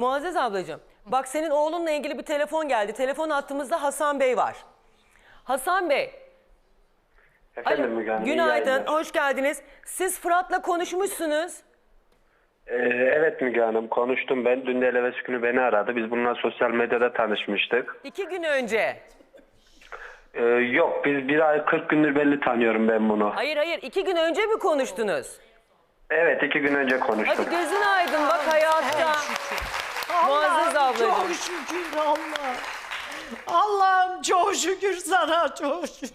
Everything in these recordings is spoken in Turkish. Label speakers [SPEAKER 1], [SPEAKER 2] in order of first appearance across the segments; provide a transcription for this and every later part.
[SPEAKER 1] Muazzez ablacığım, bak senin oğlunla ilgili bir telefon geldi. Telefon hattımızda Hasan Bey var. Hasan Bey,
[SPEAKER 2] Efendim Müge Hanım, iyi
[SPEAKER 1] günaydın,
[SPEAKER 2] yayınlar.
[SPEAKER 1] hoş geldiniz. Siz Fırat'la konuşmuşsunuz.
[SPEAKER 2] Ee, evet Müge Hanım konuştum ben. Dün de elevesi günü beni aradı. Biz bununla sosyal medyada tanışmıştık.
[SPEAKER 1] İki gün önce.
[SPEAKER 2] Ee, yok biz bir ay 40 gündür belli tanıyorum ben bunu.
[SPEAKER 1] Hayır hayır, iki gün önce mi konuştunuz?
[SPEAKER 2] Evet iki gün önce konuştuk.
[SPEAKER 1] Hadi gözün aydın bak hayatta. Ablacığım.
[SPEAKER 3] çok şükür Allah. Allah'ım çok şükür sana çok şükür.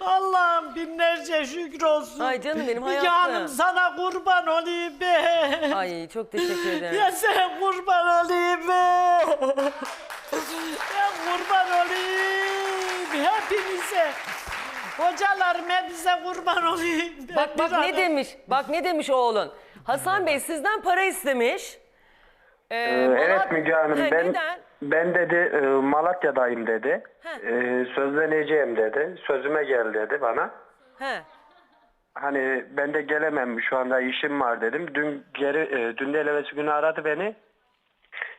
[SPEAKER 3] Allah'ım binlerce şükür olsun.
[SPEAKER 1] Ay canım benim hayatım.
[SPEAKER 3] Hanım sana kurban olayım be.
[SPEAKER 1] Ay çok teşekkür ederim.
[SPEAKER 3] Ya sen kurban olayım be. Ben kurban olayım hepinize. Hocalarım hepinize kurban olayım. be.
[SPEAKER 1] Bak bak ne demiş, bak ne demiş oğlun. Hasan Bey sizden para istemiş. Ee,
[SPEAKER 2] Ee, evet
[SPEAKER 1] Malat-
[SPEAKER 2] Müge Hanım
[SPEAKER 1] He,
[SPEAKER 2] ben
[SPEAKER 1] Neden?
[SPEAKER 2] ben dedi e, Malatya'dayım dedi.
[SPEAKER 1] Heh.
[SPEAKER 2] Ee, sözleneceğim dedi. Sözüme gel dedi bana.
[SPEAKER 1] He.
[SPEAKER 2] Hani ben de gelemem şu anda işim var dedim. Dün geri e, dün de elevesi günü aradı beni.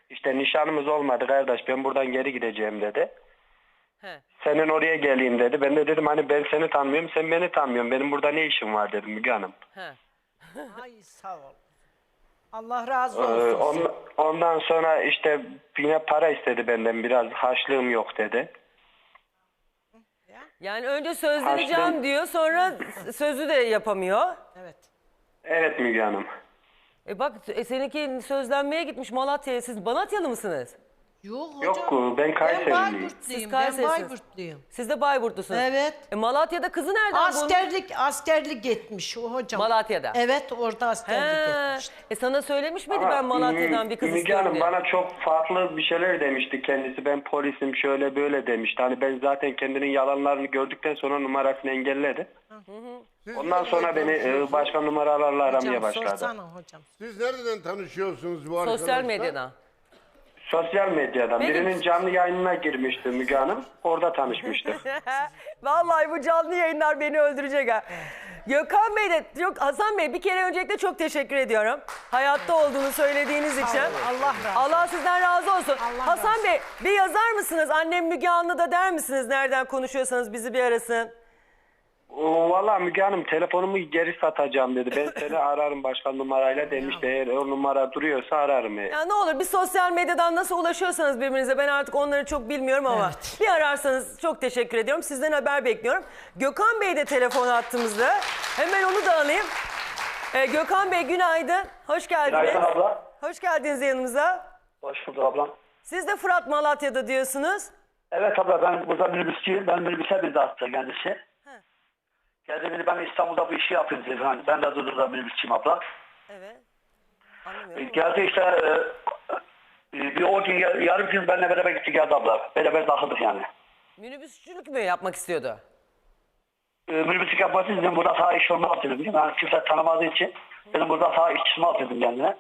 [SPEAKER 2] İşte nişanımız olmadı kardeş ben buradan geri gideceğim dedi.
[SPEAKER 1] He.
[SPEAKER 2] Senin oraya geleyim dedi. Ben de dedim hani ben seni tanımıyorum sen beni tanımıyorsun. Benim burada ne işim var dedim Müge Hanım.
[SPEAKER 1] He.
[SPEAKER 3] Ay sağ ol. Allah razı
[SPEAKER 2] Ee,
[SPEAKER 3] olsun.
[SPEAKER 2] on- ondan sonra işte yine para istedi benden biraz harçlığım yok dedi.
[SPEAKER 1] Yani önce sözleneceğim diyor sonra sözü de yapamıyor.
[SPEAKER 3] Evet.
[SPEAKER 2] Evet Müge Hanım.
[SPEAKER 1] E bak e, seninki sözlenmeye gitmiş Malatya'ya. Siz Malatyalı mısınız?
[SPEAKER 3] Yok hocam.
[SPEAKER 2] Yok ben
[SPEAKER 3] Ben
[SPEAKER 2] Kayseriliyim.
[SPEAKER 3] Bayburtluyum.
[SPEAKER 1] Siz
[SPEAKER 3] Ben
[SPEAKER 1] Kayserisiniz.
[SPEAKER 3] Bayburtluyum.
[SPEAKER 1] Siz de Bayburtlusunuz.
[SPEAKER 3] Evet.
[SPEAKER 1] E Malatya'da kızı nereden bulmuş?
[SPEAKER 3] Askerlik, askerlik etmiş o hocam.
[SPEAKER 1] Malatya'da.
[SPEAKER 3] Evet orada askerlik
[SPEAKER 1] He.
[SPEAKER 3] etmiş.
[SPEAKER 1] E sana söylemiş miydi
[SPEAKER 2] Ama
[SPEAKER 1] ben Malatya'dan bir kız istiyorum
[SPEAKER 2] Hanım
[SPEAKER 1] diye?
[SPEAKER 2] bana çok farklı bir şeyler demişti kendisi. Ben polisim şöyle böyle demişti. Hani ben zaten kendinin yalanlarını gördükten sonra numarasını engelledi. Ondan sonra beni e, başka numaralarla aramaya
[SPEAKER 3] Hocam
[SPEAKER 2] başladı.
[SPEAKER 3] sorsana hocam.
[SPEAKER 4] Siz nereden tanışıyorsunuz bu arkadaşlar?
[SPEAKER 1] Sosyal medyadan.
[SPEAKER 2] Sosyal medyadan.
[SPEAKER 1] Benim-
[SPEAKER 2] Birinin canlı yayınına girmişti Müge Hanım. Orada tanışmıştık.
[SPEAKER 1] Vallahi bu canlı yayınlar beni öldürecek ha. Gökhan Bey de, yok Hasan Bey bir kere öncelikle çok teşekkür ediyorum. Hayatta olduğunu söylediğiniz için.
[SPEAKER 3] Allah razı olsun.
[SPEAKER 1] Allah sizden razı olsun.
[SPEAKER 3] Allah
[SPEAKER 1] Hasan
[SPEAKER 3] razı
[SPEAKER 1] Bey bir yazar mısınız? Annem Müge Anlı da der misiniz? Nereden konuşuyorsanız bizi bir arasın.
[SPEAKER 2] Valla Müge Hanım telefonumu geri satacağım dedi. Ben seni ararım başka numarayla demişti. Eğer o numara duruyorsa ararım.
[SPEAKER 1] Ya ne olur bir sosyal medyadan nasıl ulaşıyorsanız birbirinize ben artık onları çok bilmiyorum ama
[SPEAKER 3] Evet.
[SPEAKER 1] bir ararsanız çok teşekkür ediyorum. Sizden haber bekliyorum. Gökhan Bey de telefon attığımızda. Hemen onu da alayım. Ee, Gökhan Bey günaydın. Hoş geldiniz.
[SPEAKER 2] Günaydın abla.
[SPEAKER 1] Hoş geldiniz yanımıza.
[SPEAKER 2] Hoş bulduk ablam.
[SPEAKER 1] Siz de Fırat Malatya'da diyorsunuz.
[SPEAKER 5] Evet abla ben burada minibüsçüyüm. Ben minibüse bir attı kendisi. Geldi dedi ben İstanbul'da bu işi yapayım dedi. Hani ben de Dudur'da minibüsçüyüm abla.
[SPEAKER 1] Evet.
[SPEAKER 5] E,
[SPEAKER 1] Anlamıyorum.
[SPEAKER 5] Geldi işte e, e, bir o gün ya- yarım gün benimle beraber gitti geldi abla. Beraber dağıldık yani.
[SPEAKER 1] Minibüsçülük mü yapmak istiyordu?
[SPEAKER 5] E, minibüsçülük yapması için dedim burada sağ iş olmaz dedim. Yani kimse tanımadığı için dedim burada sağ iş çıkmaz dedim kendine.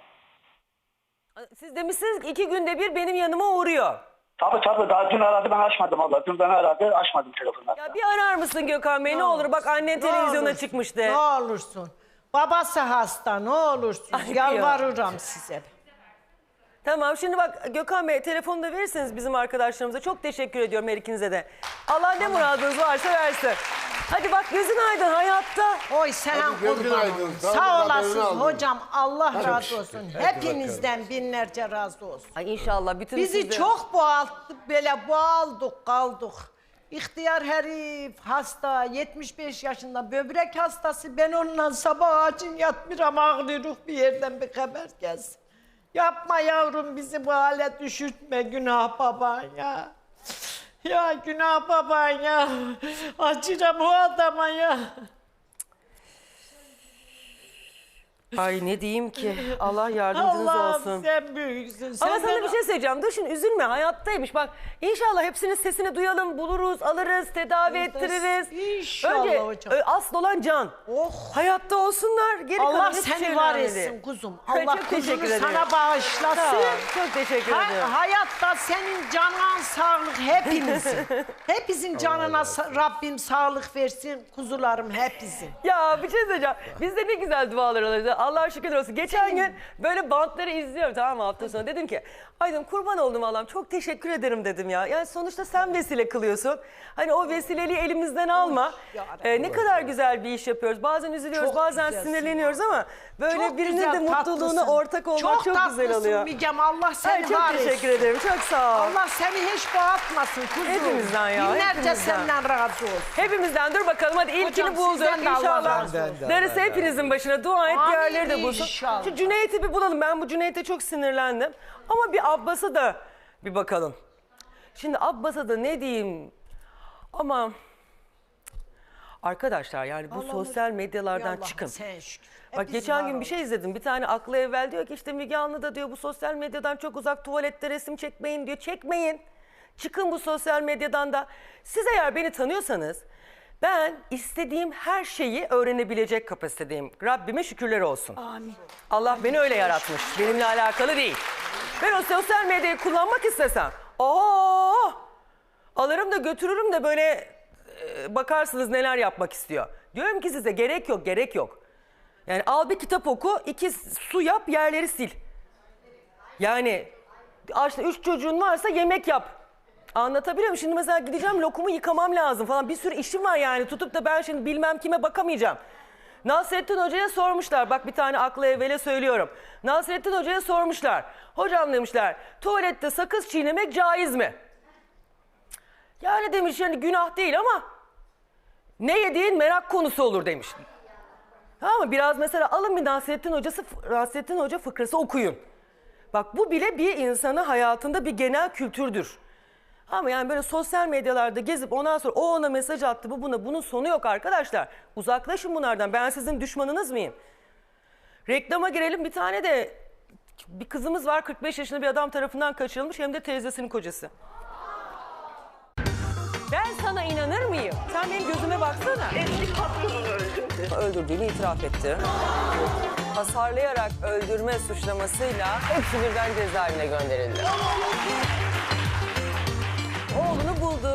[SPEAKER 1] Siz demişsiniz ki iki günde bir benim yanıma uğruyor.
[SPEAKER 5] Tabii tabii daha dün aradı ben açmadım abla. Dün beni aradı açmadım telefonları.
[SPEAKER 1] Ya bir arar mısın Gökhan Bey ne olur bak annen
[SPEAKER 3] Ne
[SPEAKER 1] televizyona
[SPEAKER 3] olursun,
[SPEAKER 1] çıkmıştı.
[SPEAKER 3] Ne olursun. Babası hasta ne olursun.
[SPEAKER 1] Ay,
[SPEAKER 3] Yalvarırım size.
[SPEAKER 1] Tamam şimdi bak Gökhan Bey telefonu da verirseniz bizim arkadaşlarımıza çok teşekkür ediyorum her ikinize de. Allah ne muradınız varsa versin. Hadi bak gözün aydın hayatta.
[SPEAKER 3] Oy sen
[SPEAKER 4] Hadi gözün
[SPEAKER 3] kurban
[SPEAKER 4] aydın,
[SPEAKER 3] olun.
[SPEAKER 4] sağ olun,
[SPEAKER 3] Sağ
[SPEAKER 4] haberini
[SPEAKER 3] olasınız
[SPEAKER 4] aldım.
[SPEAKER 3] hocam. Allah
[SPEAKER 4] Hadi.
[SPEAKER 3] razı olsun.
[SPEAKER 4] Hadi
[SPEAKER 3] Hepinizden binlerce razı olsun.
[SPEAKER 1] Ay inşallah bütün
[SPEAKER 3] Bizi
[SPEAKER 1] sizi-
[SPEAKER 3] çok boğalttı, böyle boğaldık, kaldık. İhtiyar herif hasta, 75 yaşında böbrek hastası. Ben onunla sabah acın yatmıram ağlıyoruz bir yerden bir haber gelsin. Yapma yavrum bizi bu hale düşürtme günah baban ya. Ya günah baban ya. Acıram o adama ya.
[SPEAKER 1] Ay ne diyeyim ki Allah yardımcınız
[SPEAKER 3] Allah'ım
[SPEAKER 1] olsun.
[SPEAKER 3] sen büyüksün. Sen
[SPEAKER 1] Ama sana bir şey söyleyeceğim. Dur şimdi üzülme hayattaymış. Bak inşallah hepsinin sesini duyalım, buluruz, alırız, tedavi ettiririz.
[SPEAKER 3] inşallah
[SPEAKER 1] Önce
[SPEAKER 3] hocam.
[SPEAKER 1] ö, asıl olan can.
[SPEAKER 3] Oh.
[SPEAKER 1] Hayatta olsunlar. Geri kalan
[SPEAKER 3] Allah
[SPEAKER 1] hiçbir
[SPEAKER 3] seni
[SPEAKER 1] şey
[SPEAKER 3] var
[SPEAKER 1] önemli
[SPEAKER 3] etsin kuzum.
[SPEAKER 1] Çok
[SPEAKER 3] Allah
[SPEAKER 1] teşekkür
[SPEAKER 3] kuzunu
[SPEAKER 1] ederim.
[SPEAKER 3] sana
[SPEAKER 1] Sağ
[SPEAKER 3] bağışlasın.
[SPEAKER 1] ol, Çok teşekkür
[SPEAKER 3] Ha-
[SPEAKER 1] ederim.
[SPEAKER 3] hayatta senin canın sağlık hepimizin. Hepimizin canına sa- Rabbim sağlık versin kuzularım hepimizin.
[SPEAKER 1] Ya bir şey söyleyeceğim. Biz de ne güzel dualar alırız. Allah şükürler olsun. Geçen gün böyle bantları izliyorum tamam mı hafta sonu. Dedim ki ay dedim kurban oldum Allah'ım çok teşekkür ederim dedim ya. Yani sonuçta sen vesile kılıyorsun. Hani o vesileliği elimizden alma.
[SPEAKER 3] yarabbim.
[SPEAKER 1] Ee, ne kadar güzel bir iş yapıyoruz. Bazen üzülüyoruz
[SPEAKER 3] Çok
[SPEAKER 1] bazen
[SPEAKER 3] güzelsin
[SPEAKER 1] sinirleniyoruz ama böyle
[SPEAKER 3] Çok
[SPEAKER 1] birinin
[SPEAKER 3] güzel,
[SPEAKER 1] de mutluluğuna
[SPEAKER 3] tatlısın.
[SPEAKER 1] ortak olmak çok, güzel oluyor.
[SPEAKER 3] tatlısın Mügem. Allah
[SPEAKER 1] Ay,
[SPEAKER 3] seni
[SPEAKER 1] çok
[SPEAKER 3] var
[SPEAKER 1] teşekkür ederim. Çok sağ ol.
[SPEAKER 3] Allah seni hiç bağatmasın kuzum.
[SPEAKER 1] Hepimizden ya,
[SPEAKER 3] Binlerce
[SPEAKER 1] hepimizden.
[SPEAKER 3] senden razı olsun.
[SPEAKER 1] Hepimizden dur bakalım hadi ilkini
[SPEAKER 3] Hocam,
[SPEAKER 1] bulduk
[SPEAKER 3] sizden de Allah
[SPEAKER 1] inşallah. hepinizin başına dua et
[SPEAKER 3] Amin,
[SPEAKER 1] diğerleri de bulsun.
[SPEAKER 3] inşallah.
[SPEAKER 1] Şu Cüneyt'i bir bulalım ben bu Cüneyt'e çok sinirlendim. Ama bir Abbas'a da bir bakalım. Şimdi Abbas'a da ne diyeyim ama arkadaşlar yani bu sosyal medyalardan
[SPEAKER 3] Allah'ım
[SPEAKER 1] çıkın.
[SPEAKER 3] Sen şükür.
[SPEAKER 1] Bak
[SPEAKER 3] Hepimiz
[SPEAKER 1] geçen
[SPEAKER 3] var
[SPEAKER 1] gün bir şey izledim. Bir tane aklı evvel diyor ki işte Müge Anlı da diyor bu sosyal medyadan çok uzak tuvalette resim çekmeyin diyor. Çekmeyin. Çıkın bu sosyal medyadan da. Siz eğer beni tanıyorsanız ben istediğim her şeyi öğrenebilecek kapasitedeyim. Rabbime şükürler olsun.
[SPEAKER 3] Amin.
[SPEAKER 1] Allah beni öyle yaratmış. Benimle alakalı değil. Ben o sosyal medyayı kullanmak istesem. Oo! Alırım da götürürüm de böyle e, bakarsınız neler yapmak istiyor. Diyorum ki size gerek yok, gerek yok. Yani al bir kitap oku, iki su yap, yerleri sil. Yani aç- üç çocuğun varsa yemek yap. Anlatabiliyor muyum? Şimdi mesela gideceğim lokumu yıkamam lazım falan. Bir sürü işim var yani. Tutup da ben şimdi bilmem kime bakamayacağım. Nasrettin Hoca'ya sormuşlar. Bak bir tane aklı evvele söylüyorum. Nasrettin Hoca'ya sormuşlar. Hocam demişler tuvalette sakız çiğnemek caiz mi? Yani demiş yani günah değil ama ne yediğin merak konusu olur demiş. Ama biraz mesela alın bir Nasrettin Hocası, Nasrettin Hoca fıkrası okuyun. Bak bu bile bir insanı hayatında bir genel kültürdür. Ama yani böyle sosyal medyalarda gezip ondan sonra o ona mesaj attı bu buna bunun sonu yok arkadaşlar. Uzaklaşın bunlardan ben sizin düşmanınız mıyım? Reklama girelim bir tane de bir kızımız var 45 yaşında bir adam tarafından kaçırılmış hem de teyzesinin kocası. Ben sana inanır mıyım? Sen benim gözüme baksana.
[SPEAKER 6] Eski patronunu öldürdü.
[SPEAKER 1] öldürdüğünü itiraf etti. Hasarlayarak öldürme suçlamasıyla hepsi birden cezaevine gönderildi oğlunu buldu.